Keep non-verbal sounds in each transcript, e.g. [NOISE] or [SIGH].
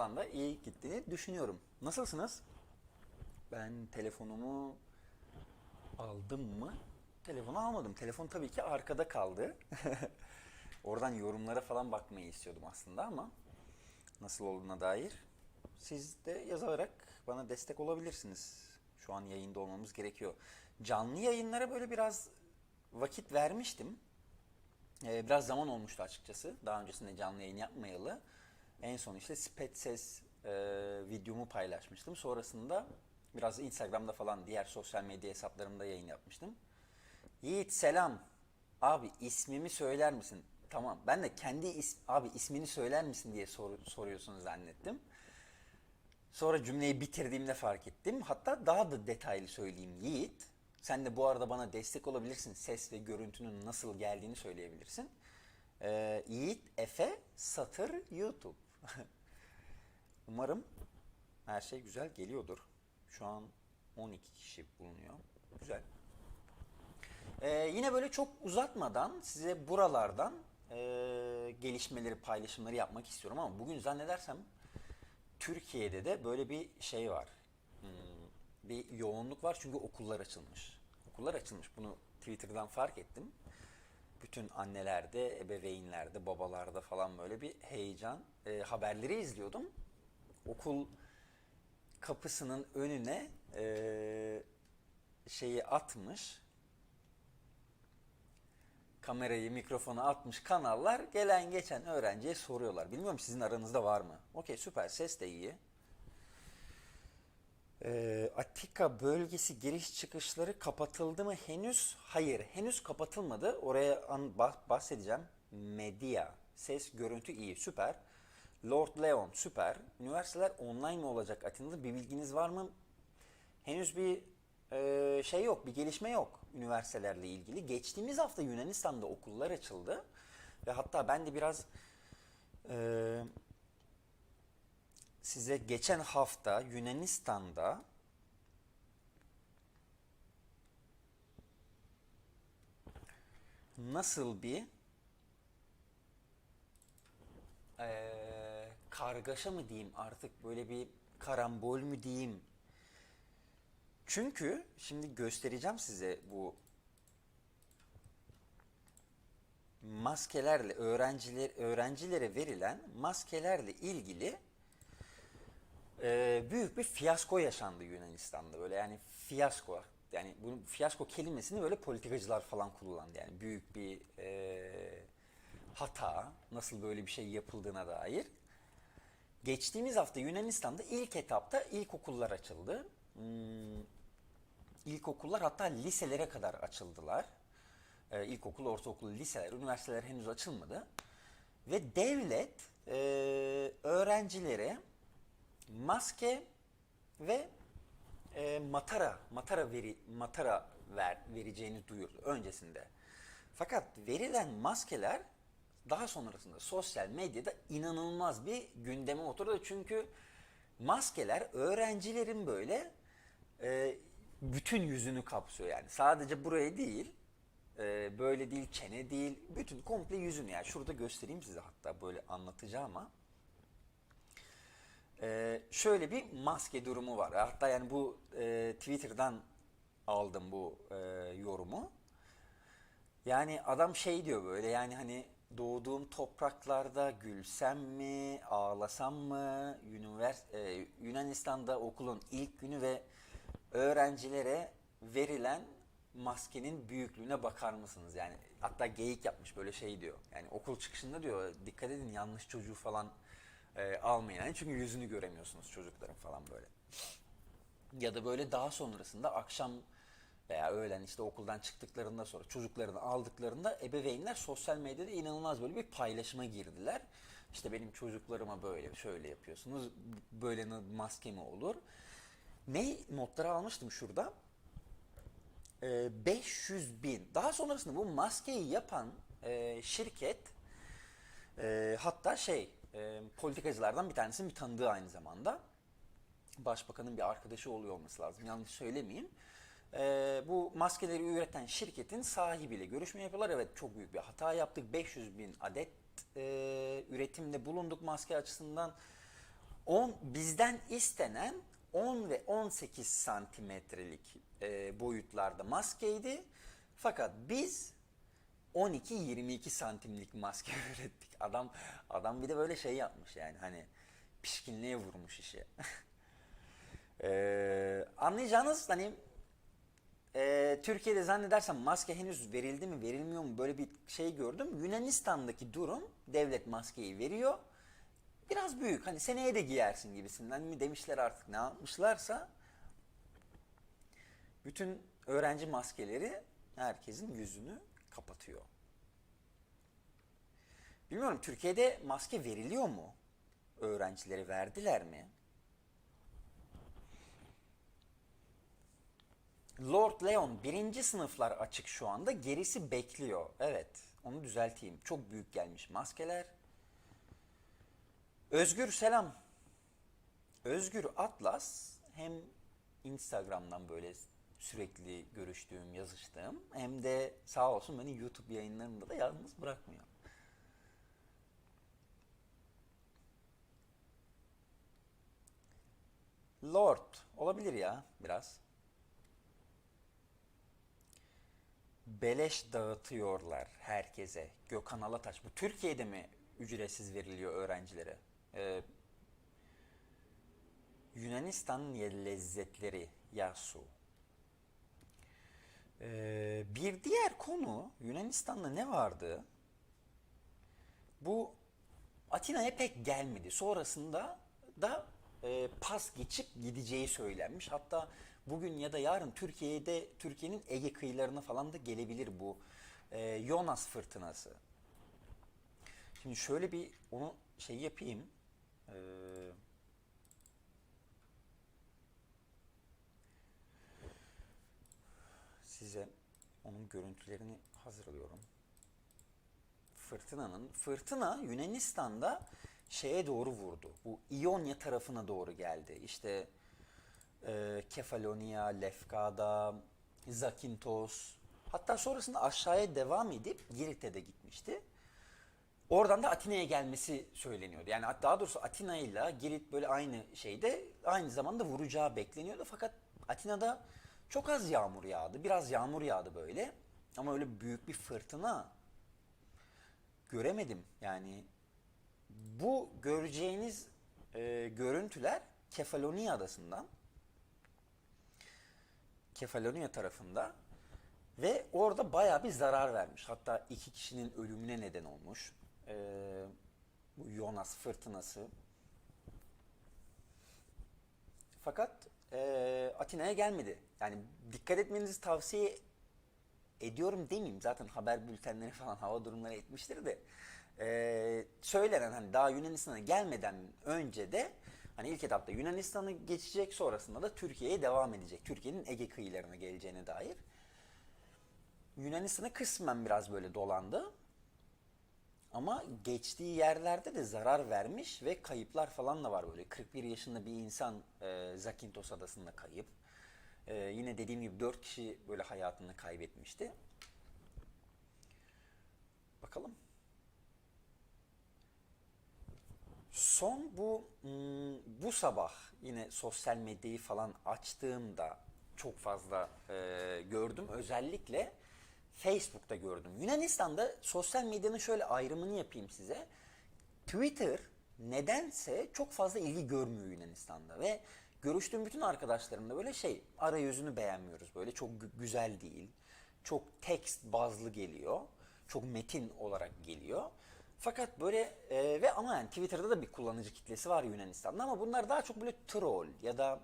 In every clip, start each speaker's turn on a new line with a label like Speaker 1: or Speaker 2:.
Speaker 1: falan da iyi gittiğini düşünüyorum. Nasılsınız? Ben telefonumu aldım mı? Telefonu almadım. Telefon tabii ki arkada kaldı. [LAUGHS] Oradan yorumlara falan bakmayı istiyordum aslında ama nasıl olduğuna dair siz de yazarak bana destek olabilirsiniz. Şu an yayında olmamız gerekiyor. Canlı yayınlara böyle biraz vakit vermiştim. Ee, biraz zaman olmuştu açıkçası. Daha öncesinde canlı yayın yapmayalı. En son işte Spet Ses e, videomu paylaşmıştım. Sonrasında biraz Instagram'da falan diğer sosyal medya hesaplarımda yayın yapmıştım. Yiğit selam. Abi ismimi söyler misin? Tamam. Ben de kendi is abi ismini söyler misin diye sor soruyorsun zannettim. Sonra cümleyi bitirdiğimde fark ettim. Hatta daha da detaylı söyleyeyim Yiğit. Sen de bu arada bana destek olabilirsin. Ses ve görüntünün nasıl geldiğini söyleyebilirsin. Ee, Yiğit Efe Satır YouTube. [LAUGHS] Umarım her şey güzel geliyordur. Şu an 12 kişi bulunuyor. Güzel. Ee, yine böyle çok uzatmadan size buralardan e, gelişmeleri, paylaşımları yapmak istiyorum ama bugün zannedersem Türkiye'de de böyle bir şey var. Hmm, bir yoğunluk var çünkü okullar açılmış. Okullar açılmış. Bunu Twitter'dan fark ettim. Bütün annelerde, ebeveynlerde, babalarda falan böyle bir heyecan. E, haberleri izliyordum. Okul kapısının önüne e, şeyi atmış. Kamerayı, mikrofonu atmış kanallar gelen geçen öğrenciye soruyorlar. Bilmiyorum sizin aranızda var mı? Okey süper ses de iyi. Ee, Atika bölgesi giriş çıkışları kapatıldı mı henüz? Hayır, henüz kapatılmadı. Oraya an, bah- bahsedeceğim. Medya, ses, görüntü iyi, süper. Lord Leon, süper. Üniversiteler online mi olacak Atina'da? Bir bilginiz var mı? Henüz bir e, şey yok, bir gelişme yok üniversitelerle ilgili. Geçtiğimiz hafta Yunanistan'da okullar açıldı. Ve hatta ben de biraz e, size geçen hafta Yunanistan'da nasıl bir eee, kargaşa mı diyeyim artık böyle bir karambol mü diyeyim. Çünkü şimdi göstereceğim size bu maskelerle öğrenciler öğrencilere verilen maskelerle ilgili e, büyük bir fiyasko yaşandı Yunanistan'da böyle yani fiyasko yani bu fiyasko kelimesini böyle politikacılar falan kullandı yani büyük bir e, hata nasıl böyle bir şey yapıldığına dair. Geçtiğimiz hafta Yunanistan'da ilk etapta ilkokullar açıldı. Hmm, ilkokullar hatta liselere kadar açıldılar. Ee, ilkokul, ortaokul, liseler, üniversiteler henüz açılmadı. Ve devlet e, öğrencilere maske ve e, matara, matara veri, matara ver, vereceğini duyurdu öncesinde. Fakat verilen maskeler daha sonrasında sosyal medyada inanılmaz bir gündeme oturdu. Çünkü maskeler öğrencilerin böyle e, bütün yüzünü kapsıyor yani. Sadece burayı değil, e, böyle değil, çene değil, bütün komple yüzünü yani. Şurada göstereyim size hatta böyle anlatacağım ama. Ee, şöyle bir maske durumu var. Hatta yani bu e, Twitter'dan aldım bu e, yorumu. Yani adam şey diyor böyle yani hani doğduğum topraklarda gülsem mi, ağlasam mı, Univers e, Yunanistan'da okulun ilk günü ve öğrencilere verilen maskenin büyüklüğüne bakar mısınız? Yani hatta geyik yapmış böyle şey diyor. Yani okul çıkışında diyor dikkat edin yanlış çocuğu falan e, almayın. Çünkü yüzünü göremiyorsunuz çocukların falan böyle. Ya da böyle daha sonrasında akşam veya öğlen işte okuldan çıktıklarında sonra çocuklarını aldıklarında ebeveynler sosyal medyada inanılmaz böyle bir paylaşıma girdiler. İşte benim çocuklarıma böyle şöyle yapıyorsunuz. Böyle maske mi olur? Ne notları almıştım şurada? Ee, 500 bin. Daha sonrasında bu maskeyi yapan e, şirket e, hatta şey e, politikacılardan bir tanesinin bir tanıdığı aynı zamanda. Başbakanın bir arkadaşı oluyor olması lazım. Yanlış söylemeyeyim. E, bu maskeleri üreten şirketin sahibiyle görüşme yapıyorlar. Evet çok büyük bir hata yaptık. 500 bin adet e, üretimde bulunduk maske açısından. 10 bizden istenen 10 ve 18 santimetrelik e, boyutlarda maskeydi. Fakat biz 12-22 santimlik maske [LAUGHS] ürettik. Adam adam bir de böyle şey yapmış yani hani pişkinliğe vurmuş işi. [LAUGHS] Ee, anlayacağınız hani e, Türkiye'de zannedersem maske henüz verildi mi verilmiyor mu böyle bir şey gördüm. Yunanistan'daki durum devlet maskeyi veriyor. Biraz büyük hani seneye de giyersin gibisinden mi demişler artık ne yapmışlarsa. Bütün öğrenci maskeleri herkesin yüzünü kapatıyor. Bilmiyorum Türkiye'de maske veriliyor mu? Öğrencilere verdiler mi? Lord Leon birinci sınıflar açık şu anda. Gerisi bekliyor. Evet. Onu düzelteyim. Çok büyük gelmiş maskeler. Özgür selam. Özgür Atlas hem Instagram'dan böyle sürekli görüştüğüm, yazıştığım hem de sağ olsun beni YouTube yayınlarında da yalnız bırakmıyor. Lord olabilir ya biraz. Beleş dağıtıyorlar herkese. Gökhan Alataş. Bu Türkiye'de mi ücretsiz veriliyor öğrencilere? Ee, Yunanistan lezzetleri Yasu. Ee, bir diğer konu Yunanistan'da ne vardı? Bu Atina'ya pek gelmedi. Sonrasında da e, pas geçip gideceği söylenmiş. Hatta bugün ya da yarın Türkiye'de Türkiye'nin Ege kıyılarına falan da gelebilir bu e, Yonas fırtınası. Şimdi şöyle bir onu şey yapayım. Ee, size onun görüntülerini hazırlıyorum. Fırtınanın fırtına Yunanistan'da şeye doğru vurdu. Bu İonya tarafına doğru geldi. İşte e, Kefalonia, Lefkada, Zakynthos. Hatta sonrasında aşağıya devam edip Girit'e de gitmişti. Oradan da Atina'ya gelmesi söyleniyordu. Yani daha doğrusu Atina ile Girit böyle aynı şeyde aynı zamanda vuracağı bekleniyordu. Fakat Atina'da çok az yağmur yağdı. Biraz yağmur yağdı böyle. Ama öyle büyük bir fırtına göremedim. Yani bu göreceğiniz e, görüntüler Kefalonia adasından. Kefalonia tarafında ve orada bayağı bir zarar vermiş. Hatta iki kişinin ölümüne neden olmuş. Ee, bu Jonas fırtınası. Fakat e, Atina'ya gelmedi. Yani dikkat etmenizi tavsiye ediyorum demeyeyim. Zaten haber bültenleri falan hava durumları etmiştir de. Ee, söylenen hani daha Yunanistan'a gelmeden önce de hani ilk etapta Yunanistan'ı geçecek sonrasında da Türkiye'ye devam edecek. Türkiye'nin Ege kıyılarına geleceğine dair. Yunanistan'a kısmen biraz böyle dolandı. Ama geçtiği yerlerde de zarar vermiş ve kayıplar falan da var böyle. 41 yaşında bir insan e, Zakynthos adasında kayıp. E, yine dediğim gibi 4 kişi böyle hayatını kaybetmişti. Bakalım. Son bu hmm, bu sabah yine sosyal medyayı falan açtığımda çok fazla e, gördüm. Özellikle Facebook'ta gördüm. Yunanistan'da sosyal medyanın şöyle ayrımını yapayım size. Twitter nedense çok fazla ilgi görmüyor Yunanistan'da ve görüştüğüm bütün arkadaşlarım da böyle şey arayüzünü beğenmiyoruz böyle çok gü- güzel değil. Çok text bazlı geliyor. Çok metin olarak geliyor. Fakat böyle e, ve ama yani Twitter'da da bir kullanıcı kitlesi var Yunanistan'da ama bunlar daha çok böyle troll ya da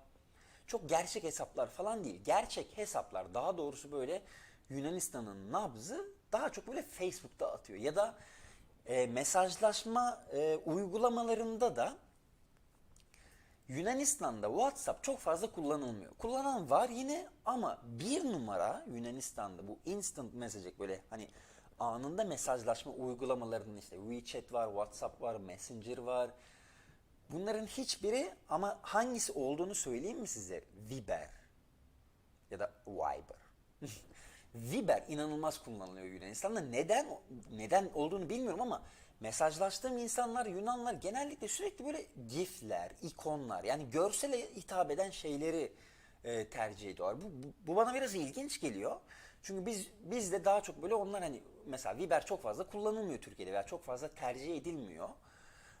Speaker 1: çok gerçek hesaplar falan değil. Gerçek hesaplar daha doğrusu böyle Yunanistan'ın nabzı daha çok böyle Facebook'ta atıyor. Ya da e, mesajlaşma e, uygulamalarında da Yunanistan'da WhatsApp çok fazla kullanılmıyor. Kullanan var yine ama bir numara Yunanistan'da bu instant messaging böyle hani anında mesajlaşma uygulamalarının işte WeChat var, WhatsApp var, Messenger var. Bunların hiçbiri ama hangisi olduğunu söyleyeyim mi size? Viber ya da Viber. [LAUGHS] Viber inanılmaz kullanılıyor Yunanistan'da. Neden neden olduğunu bilmiyorum ama mesajlaştığım insanlar Yunanlar genellikle sürekli böyle gifler, ikonlar yani görsele hitap eden şeyleri e, tercih ediyorlar. Bu, bu, bu bana biraz ilginç geliyor. Çünkü biz biz de daha çok böyle onlar hani mesela Viber çok fazla kullanılmıyor Türkiye'de veya çok fazla tercih edilmiyor.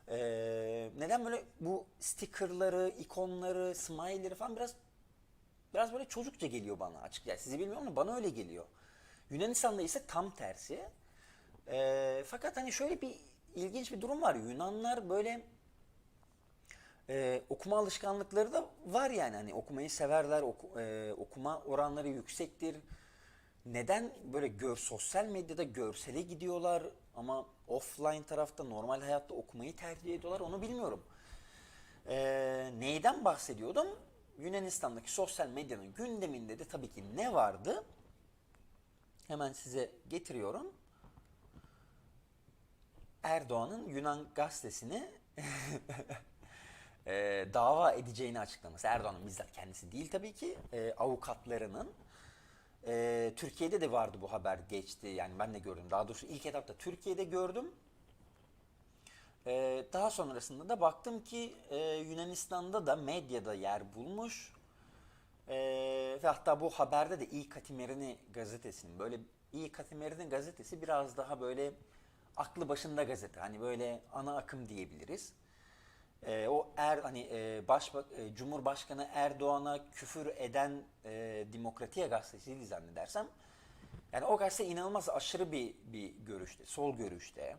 Speaker 1: Ee, neden böyle bu stickerları, ikonları, smile'leri falan biraz biraz böyle çocukça geliyor bana açıkçası. Sizi bilmiyorum ama bana öyle geliyor. Yunanistan'da ise tam tersi. Ee, fakat hani şöyle bir ilginç bir durum var. Yunanlar böyle e, okuma alışkanlıkları da var yani. Hani okumayı severler, oku- e, okuma oranları yüksektir. Neden böyle gör, sosyal medyada görsele gidiyorlar ama offline tarafta normal hayatta okumayı tercih ediyorlar onu bilmiyorum. Ee, neyden bahsediyordum? Yunanistan'daki sosyal medyanın gündeminde de tabii ki ne vardı? Hemen size getiriyorum. Erdoğan'ın Yunan gazetesini [LAUGHS] e, dava edeceğini açıklaması. Erdoğan'ın bizzat kendisi değil tabii ki. e, avukatlarının. E, Türkiye'de de vardı bu haber geçti. Yani ben de gördüm. Daha doğrusu ilk etapta Türkiye'de gördüm. E, daha sonrasında da baktım ki e, Yunanistan'da da medyada yer bulmuş. E, ve hatta bu haberde de İyi Katimerini gazetesinin böyle İyi Katimerini gazetesi biraz daha böyle aklı başında gazete. Hani böyle ana akım diyebiliriz. E, o er hani e, başbak e, Cumhurbaşkanı Erdoğan'a küfür eden e, Demokratiya gazetesiydi zannedersem. Yani o gazete inanılmaz aşırı bir bir görüşte, sol görüşte.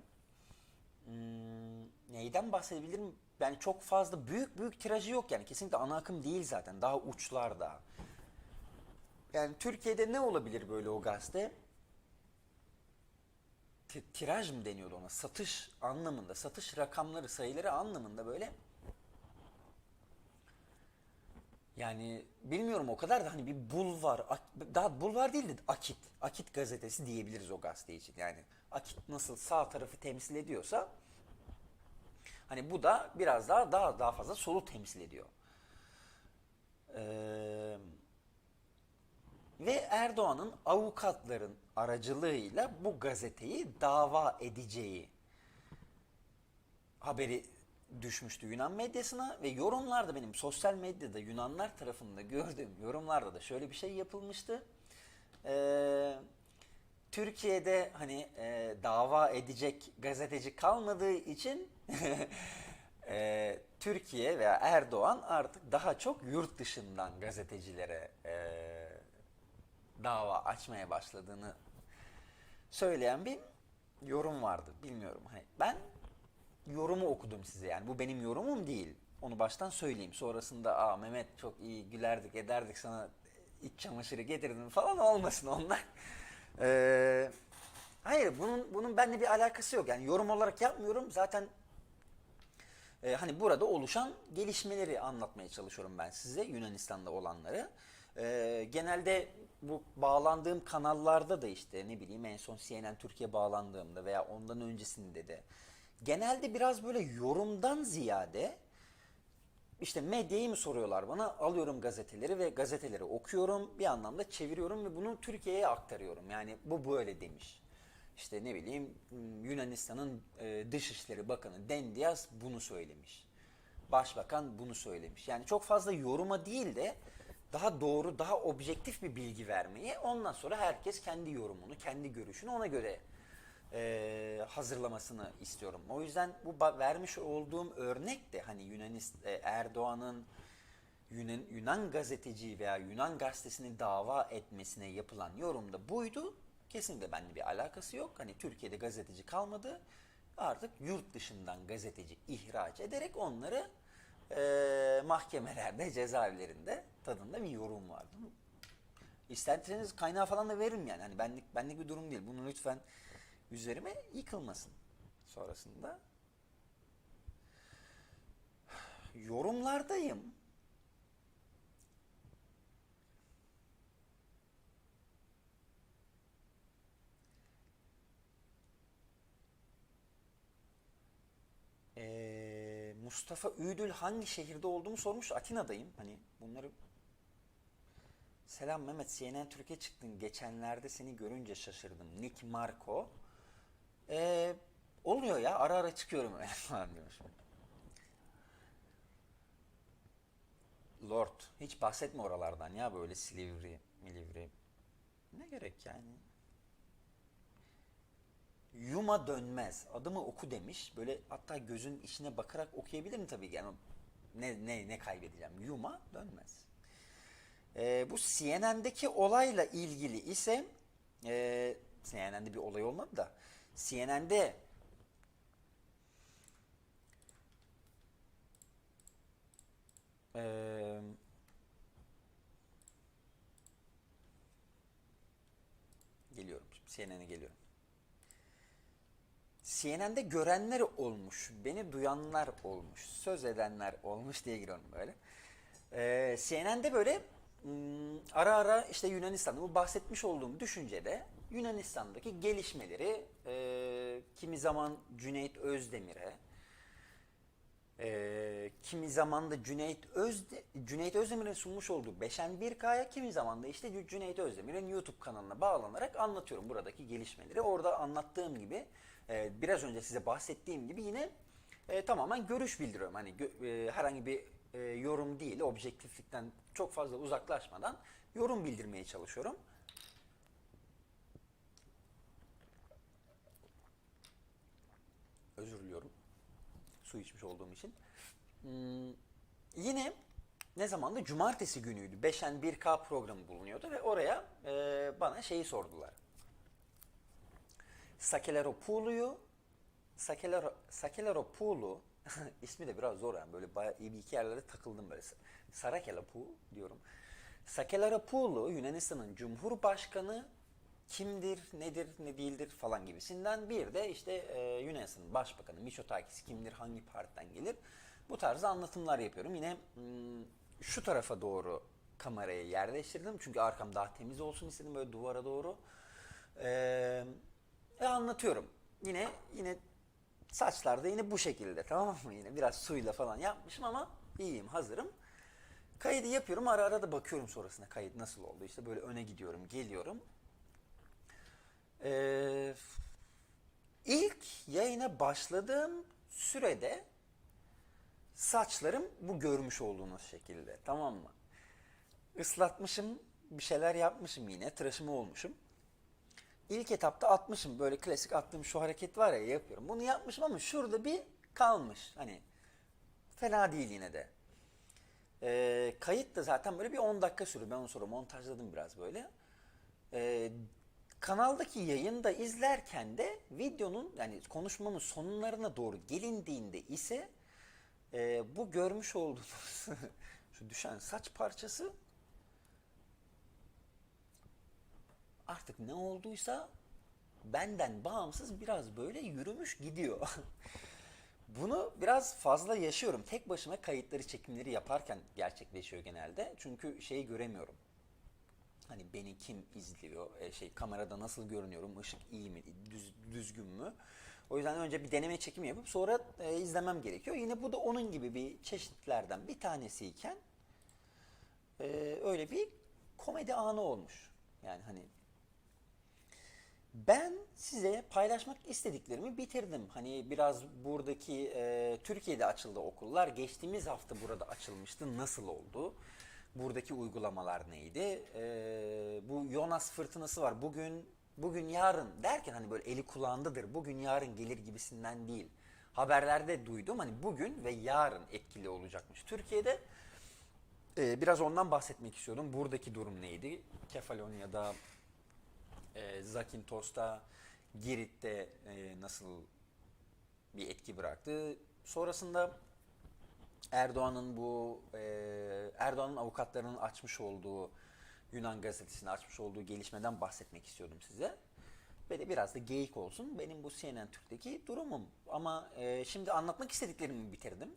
Speaker 1: Hmm, neyden bahsedebilirim? Yani çok fazla büyük büyük tirajı yok yani kesinlikle ana akım değil zaten daha uçlarda. Yani Türkiye'de ne olabilir böyle o gazete? Ti- tiraj mı deniyordu ona? Satış anlamında, satış rakamları, sayıları anlamında böyle. Yani bilmiyorum o kadar da hani bir bulvar, daha bulvar değil de Akit, Akit gazetesi diyebiliriz o gazete için. Yani Akit nasıl sağ tarafı temsil ediyorsa hani bu da biraz daha daha daha fazla solu temsil ediyor. Ee, ve Erdoğan'ın avukatların aracılığıyla bu gazeteyi dava edeceği haberi düşmüştü Yunan medyasına ve yorumlarda benim sosyal medyada Yunanlar tarafında gördüğüm yorumlarda da şöyle bir şey yapılmıştı. Ee, Türkiye'de hani e, dava edecek gazeteci kalmadığı için [LAUGHS] e, Türkiye veya Erdoğan artık daha çok yurt dışından gazetecilere e, dava açmaya başladığını söyleyen bir yorum vardı. Bilmiyorum. Hani ben yorumu okudum size yani. Bu benim yorumum değil. Onu baştan söyleyeyim. Sonrasında aa Mehmet çok iyi gülerdik ederdik sana iç çamaşırı getirdim falan olmasın onlar. [LAUGHS] Ee, hayır bunun bunun benimle bir alakası yok. Yani yorum olarak yapmıyorum. Zaten e, hani burada oluşan gelişmeleri anlatmaya çalışıyorum ben size Yunanistan'da olanları. E, genelde bu bağlandığım kanallarda da işte ne bileyim en son CNN Türkiye bağlandığımda veya ondan öncesinde de genelde biraz böyle yorumdan ziyade işte medyayı mı soruyorlar bana alıyorum gazeteleri ve gazeteleri okuyorum bir anlamda çeviriyorum ve bunu Türkiye'ye aktarıyorum. Yani bu böyle demiş. İşte ne bileyim Yunanistan'ın e, Dışişleri Bakanı Dendias bunu söylemiş. Başbakan bunu söylemiş. Yani çok fazla yoruma değil de daha doğru, daha objektif bir bilgi vermeyi ondan sonra herkes kendi yorumunu, kendi görüşünü ona göre e, hazırlamasını istiyorum. O yüzden bu vermiş olduğum örnek de hani Yunanist e, Erdoğan'ın Yunan, Yunan gazeteci veya Yunan gazetesini dava etmesine yapılan yorumda buydu. Kesinlikle benimle bir alakası yok. Hani Türkiye'de gazeteci kalmadı. Artık yurt dışından gazeteci ihraç ederek onları e, mahkemelerde, cezaevlerinde tadında bir yorum vardı. İsterseniz kaynağı falan da veririm yani. Hani benlik benlik bir durum değil. Bunu lütfen üzerime yıkılmasın sonrasında. Yorumlardayım. Ee, Mustafa Üdül hangi şehirde olduğumu sormuş. Atina'dayım. Hani bunları Selam Mehmet, CNN Türkiye çıktın. Geçenlerde seni görünce şaşırdım. Nick Marco. Ee, oluyor ya ara ara çıkıyorum [LAUGHS] öyle. Lord hiç bahsetme oralardan ya böyle Silivri, Milivri. Ne gerek yani? Yuma dönmez. Adımı oku demiş. Böyle hatta gözün içine bakarak okuyabilirim tabii ki. Yani ne, ne, ne kaybedeceğim? Yuma dönmez. Ee, bu CNN'deki olayla ilgili ise e, CNN'de bir olay olmadı da CNN'de e, geliyorum. Şimdi CNN'e geliyorum. CNN'de görenler olmuş, beni duyanlar olmuş, söz edenler olmuş diye giriyorum böyle. Ee, CNN'de böyle ara ara işte Yunanistan'da bu bahsetmiş olduğum düşüncede Yunanistan'daki gelişmeleri e, kimi zaman Cüneyt Özdemir'e, e, kimi zaman da Cüneyt, Özde, Cüneyt Özdemir'in sunmuş olduğu Beşen 1K'ya kimi zaman da işte Cüneyt Özdemir'in YouTube kanalına bağlanarak anlatıyorum buradaki gelişmeleri. Orada anlattığım gibi e, biraz önce size bahsettiğim gibi yine e, tamamen görüş bildiriyorum. Hani gö- e, herhangi bir e, yorum değil, objektiflikten çok fazla uzaklaşmadan yorum bildirmeye çalışıyorum. Özür diliyorum. Su içmiş olduğum için. Hmm, yine ne zamandı? Cumartesi günüydü. Beşen 1K programı bulunuyordu ve oraya e, bana şeyi sordular. Sakeleropoulou Sakelero, Sakeleropoulou [LAUGHS] ismi de biraz zor yani böyle bayağı iyi bir iki yerlerde takıldım böyle. Sarakelapu diyorum. Sakeleropoulou Yunanistan'ın Cumhurbaşkanı kimdir, nedir, ne değildir falan gibisinden. Bir de işte e, Yunanistan'ın Başbakanı Mitsotakis kimdir, hangi partiden gelir. Bu tarzda anlatımlar yapıyorum. Yine hmm, şu tarafa doğru kamerayı yerleştirdim. Çünkü arkam daha temiz olsun istedim böyle duvara doğru. Ve anlatıyorum. Yine yine saçlarda yine bu şekilde tamam mı? Yine biraz suyla falan yapmışım ama iyiyim, hazırım. Kaydı yapıyorum. Ara ara da bakıyorum sonrasında kayıt nasıl oldu. İşte böyle öne gidiyorum, geliyorum. Ee, ilk yayına başladığım sürede saçlarım bu görmüş olduğunuz şekilde. Tamam mı? Islatmışım, bir şeyler yapmışım yine. Tıraşımı olmuşum. İlk etapta atmışım böyle klasik attığım şu hareket var ya yapıyorum. Bunu yapmışım ama şurada bir kalmış. Hani fena değil yine de. Ee, kayıt da zaten böyle bir 10 dakika sürdü. Ben onu sonra montajladım biraz böyle. Ee, kanaldaki yayını da izlerken de videonun yani konuşmamın sonlarına doğru gelindiğinde ise e, bu görmüş olduğunuz [LAUGHS] şu düşen saç parçası artık ne olduysa benden bağımsız biraz böyle yürümüş gidiyor. [LAUGHS] Bunu biraz fazla yaşıyorum. Tek başıma kayıtları, çekimleri yaparken gerçekleşiyor genelde. Çünkü şeyi göremiyorum. Hani beni kim izliyor, e, şey kamerada nasıl görünüyorum, ışık iyi mi, düz, düzgün mü? O yüzden önce bir deneme çekimi yapıp sonra e, izlemem gerekiyor. Yine bu da onun gibi bir çeşitlerden bir tanesiyken e, öyle bir komedi anı olmuş. Yani hani ben size paylaşmak istediklerimi bitirdim. Hani biraz buradaki e, Türkiye'de açıldı okullar. Geçtiğimiz hafta burada açılmıştı. Nasıl oldu? Buradaki uygulamalar neydi? E, bu Jonas fırtınası var. Bugün bugün yarın derken hani böyle eli kulağındadır. Bugün yarın gelir gibisinden değil. Haberlerde duydum hani bugün ve yarın etkili olacakmış. Türkiye'de e, biraz ondan bahsetmek istiyordum. Buradaki durum neydi? Kefalonya'da e, Zakintos'ta, Girit'te e, nasıl bir etki bıraktı. Sonrasında Erdoğan'ın bu e, Erdoğan'ın avukatlarının açmış olduğu Yunan gazetesinde açmış olduğu gelişmeden bahsetmek istiyordum size. Ve de biraz da geyik olsun benim bu CNN Türk'teki durumum. Ama e, şimdi anlatmak istediklerimi bitirdim.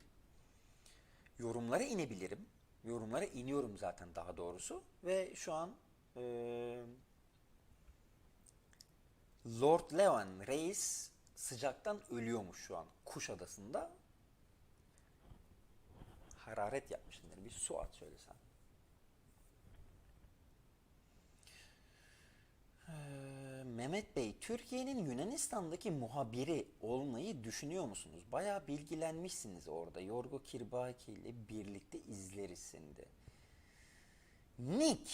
Speaker 1: Yorumlara inebilirim. Yorumlara iniyorum zaten daha doğrusu. Ve şu an e, Lord Levan reis sıcaktan ölüyormuş şu an Kuşadası'nda. Hararet yapmışındır. Bir su at şöyle sen. Ee, Mehmet Bey, Türkiye'nin Yunanistan'daki muhabiri olmayı düşünüyor musunuz? Bayağı bilgilenmişsiniz orada. Yorgo Kirbaki ile birlikte izleriz de. Nick,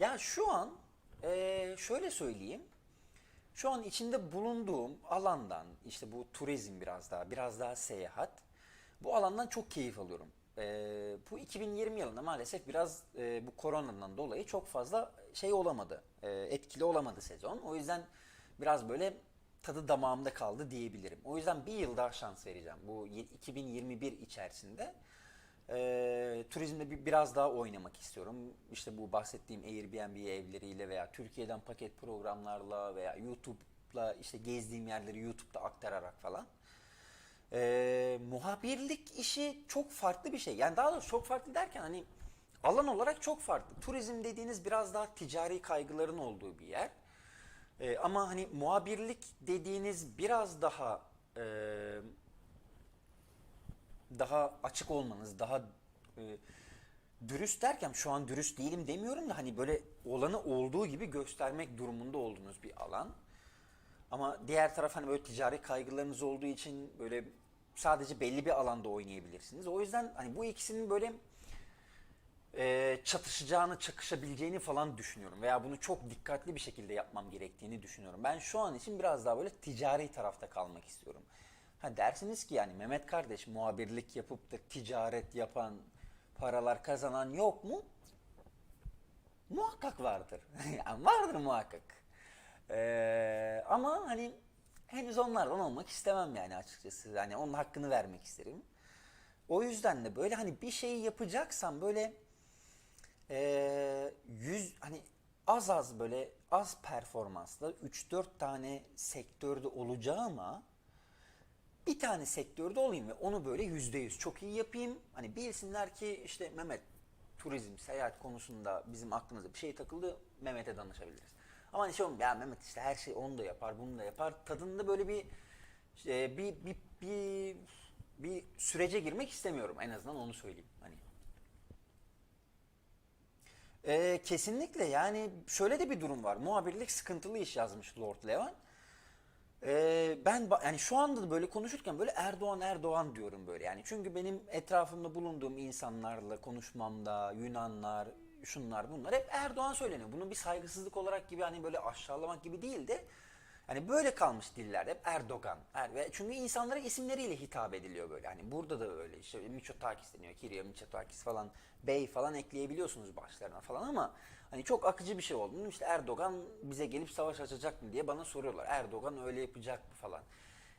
Speaker 1: ya şu an eee, şöyle söyleyeyim. Şu an içinde bulunduğum alandan, işte bu turizm biraz daha, biraz daha seyahat. Bu alandan çok keyif alıyorum. Eee, bu 2020 yılında maalesef biraz eee, bu koronadan dolayı çok fazla şey olamadı, eee, etkili olamadı sezon. O yüzden biraz böyle tadı damağımda kaldı diyebilirim. O yüzden bir yıl daha şans vereceğim. Bu y- 2021 içerisinde eee turizmde bir, biraz daha oynamak istiyorum. İşte bu bahsettiğim Airbnb evleriyle veya Türkiye'den paket programlarla veya YouTube'la işte gezdiğim yerleri YouTube'da aktararak falan. Ee, muhabirlik işi çok farklı bir şey. Yani daha doğrusu çok farklı derken hani alan olarak çok farklı. Turizm dediğiniz biraz daha ticari kaygıların olduğu bir yer. Ee, ama hani muhabirlik dediğiniz biraz daha e, daha açık olmanız, daha e, dürüst derken şu an dürüst değilim demiyorum da hani böyle olanı olduğu gibi göstermek durumunda olduğunuz bir alan. Ama diğer taraf hani böyle ticari kaygılarınız olduğu için böyle sadece belli bir alanda oynayabilirsiniz. O yüzden hani bu ikisinin böyle e, çatışacağını, çakışabileceğini falan düşünüyorum. Veya bunu çok dikkatli bir şekilde yapmam gerektiğini düşünüyorum. Ben şu an için biraz daha böyle ticari tarafta kalmak istiyorum. Ha dersiniz ki yani Mehmet kardeş muhabirlik yapıp da ticaret yapan, paralar kazanan yok mu? Muhakkak vardır. [LAUGHS] yani vardır muhakkak. Ee, ama hani henüz onlardan olmak istemem yani açıkçası. Hani onun hakkını vermek isterim. O yüzden de böyle hani bir şeyi yapacaksam böyle ee, yüz hani az az böyle az performansla 3-4 tane sektörde olacağıma bir tane sektörde olayım ve onu böyle yüzde yüz çok iyi yapayım. Hani bilsinler ki işte Mehmet turizm, seyahat konusunda bizim aklımıza bir şey takıldı. Mehmet'e danışabiliriz. Ama hani şey olmuyor, ya Mehmet işte her şey onu da yapar, bunu da yapar. Tadında böyle bir işte bir, bir, bir, bir sürece girmek istemiyorum. En azından onu söyleyeyim. Hani ee, kesinlikle yani şöyle de bir durum var. Muhabirlik sıkıntılı iş yazmış Lord Levan. Ee, ben yani şu anda da böyle konuşurken böyle Erdoğan Erdoğan diyorum böyle yani çünkü benim etrafımda bulunduğum insanlarla konuşmamda Yunanlar şunlar bunlar hep Erdoğan söyleniyor. Bunu bir saygısızlık olarak gibi hani böyle aşağılamak gibi değil de hani böyle kalmış dillerde hep Erdoğan. Er, çünkü insanlara isimleriyle hitap ediliyor böyle. Hani burada da öyle işte Mitsotakis deniyor. Kirya Mitsotakis falan bey falan ekleyebiliyorsunuz başlarına falan ama hani çok akıcı bir şey olduğunu işte Erdoğan bize gelip savaş açacak mı diye bana soruyorlar. Erdoğan öyle yapacak mı falan.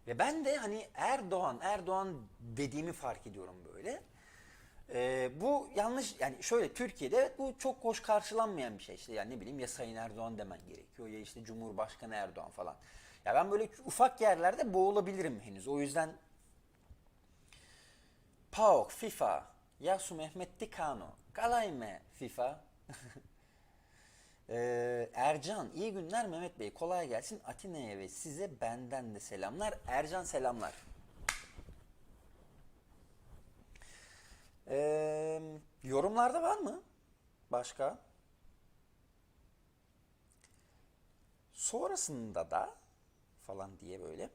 Speaker 1: Ve ben de hani Erdoğan Erdoğan dediğimi fark ediyorum böyle. Ee, bu yanlış yani şöyle Türkiye'de evet bu çok hoş karşılanmayan bir şey işte yani ne bileyim ya Sayın Erdoğan demen gerekiyor ya işte Cumhurbaşkanı Erdoğan falan. Ya ben böyle ufak yerlerde boğulabilirim henüz o yüzden PAOK, FIFA, Yasu Mehmet Tikano, Kalayme FIFA. [LAUGHS] Ee, Ercan, iyi günler Mehmet Bey. Kolay gelsin Atina'ya ve size benden de selamlar. Ercan selamlar. Ee, yorumlarda var mı? Başka? Sonrasında da falan diye böyle.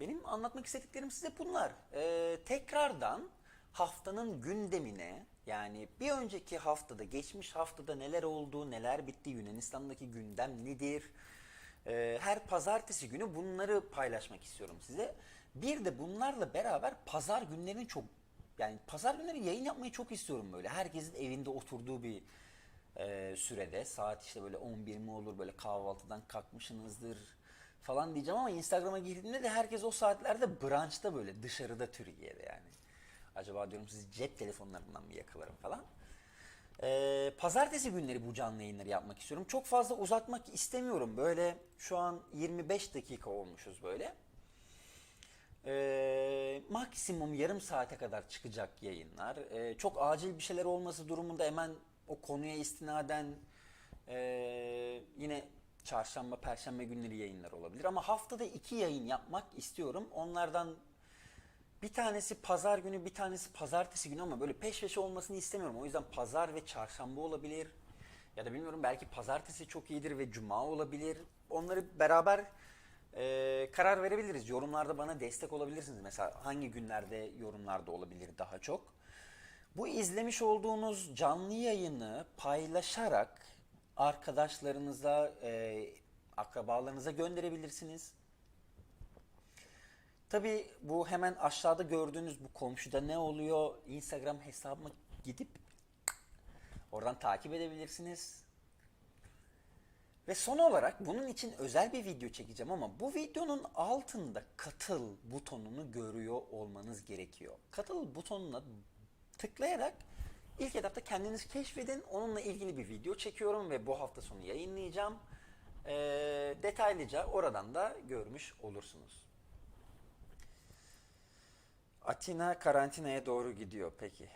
Speaker 1: Benim anlatmak istediklerim size bunlar. Ee, tekrardan haftanın gündemine yani bir önceki haftada, geçmiş haftada neler oldu, neler bitti, Yunanistan'daki gündem nedir? Ee, her pazartesi günü bunları paylaşmak istiyorum size. Bir de bunlarla beraber pazar günlerini çok yani pazar günleri yayın yapmayı çok istiyorum böyle. Herkesin evinde oturduğu bir e, sürede saat işte böyle 11 mi olur böyle kahvaltıdan kalkmışsınızdır falan diyeceğim ama Instagram'a girdiğimde de herkes o saatlerde brunchta böyle dışarıda Türkiye'de yani. Acaba diyorum sizi cep telefonlarından mı yakalarım falan. Ee, pazartesi günleri bu canlı yayınları yapmak istiyorum. Çok fazla uzatmak istemiyorum. Böyle şu an 25 dakika olmuşuz böyle. Ee, maksimum yarım saate kadar çıkacak yayınlar. Ee, çok acil bir şeyler olması durumunda hemen o konuya istinaden ee, yine çarşamba, perşembe günleri yayınlar olabilir. Ama haftada iki yayın yapmak istiyorum. Onlardan bir tanesi pazar günü, bir tanesi pazartesi günü ama böyle peş peşe olmasını istemiyorum. O yüzden pazar ve çarşamba olabilir. Ya da bilmiyorum belki pazartesi çok iyidir ve cuma olabilir. Onları beraber e, karar verebiliriz. Yorumlarda bana destek olabilirsiniz. Mesela hangi günlerde yorumlarda olabilir daha çok. Bu izlemiş olduğunuz canlı yayını paylaşarak arkadaşlarınıza, e, akrabalarınıza gönderebilirsiniz. Tabii bu hemen aşağıda gördüğünüz bu komşuda ne oluyor Instagram hesabıma gidip oradan takip edebilirsiniz. Ve son olarak bunun için özel bir video çekeceğim ama bu videonun altında katıl butonunu görüyor olmanız gerekiyor. Katıl butonuna tıklayarak ilk etapta kendiniz keşfedin. Onunla ilgili bir video çekiyorum ve bu hafta sonu yayınlayacağım. Ee, detaylıca oradan da görmüş olursunuz. Atina karantinaya doğru gidiyor peki.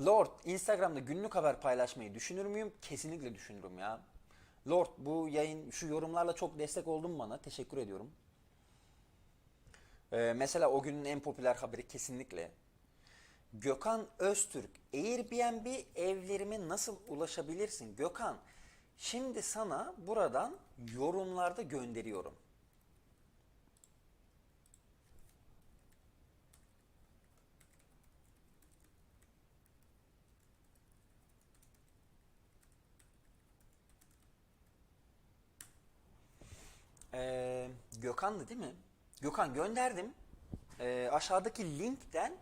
Speaker 1: Lord, Instagram'da günlük haber paylaşmayı düşünür müyüm? Kesinlikle düşünürüm ya. Lord, bu yayın, şu yorumlarla çok destek oldun bana. Teşekkür ediyorum. Ee, mesela o günün en popüler haberi kesinlikle. Gökhan Öztürk, Airbnb evlerime nasıl ulaşabilirsin? Gökhan, şimdi sana buradan yorumlarda gönderiyorum. Ee, Gökhan'dı değil mi? Gökhan gönderdim. Ee, aşağıdaki linkten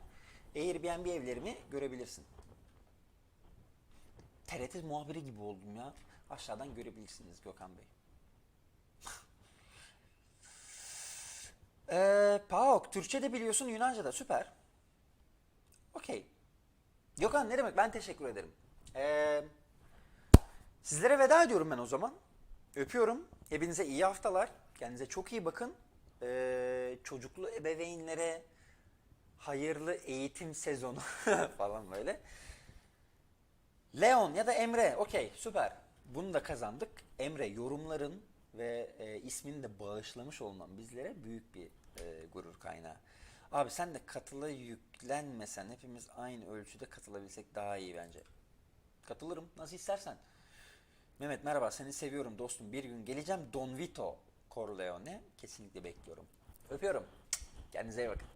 Speaker 1: Airbnb evlerimi görebilirsin. TRT muhabiri gibi oldum ya. Aşağıdan görebilirsiniz Gökhan Bey. ee, Paok, Türkçe de biliyorsun, Yunanca da süper. Okey. Gökhan ne demek? Ben teşekkür ederim. Ee, sizlere veda ediyorum ben o zaman. Öpüyorum. Hepinize iyi haftalar. Kendinize çok iyi bakın. Ee, çocuklu ebeveynlere hayırlı eğitim sezonu [LAUGHS] falan böyle. Leon ya da Emre. Okey süper. Bunu da kazandık. Emre yorumların ve e, ismini de bağışlamış olman bizlere büyük bir e, gurur kaynağı. Abi sen de katıla yüklenmesen hepimiz aynı ölçüde katılabilsek daha iyi bence. Katılırım. Nasıl istersen. Mehmet merhaba seni seviyorum dostum. Bir gün geleceğim Don Vito Corleone. Kesinlikle bekliyorum. Öpüyorum. Kendinize iyi bakın.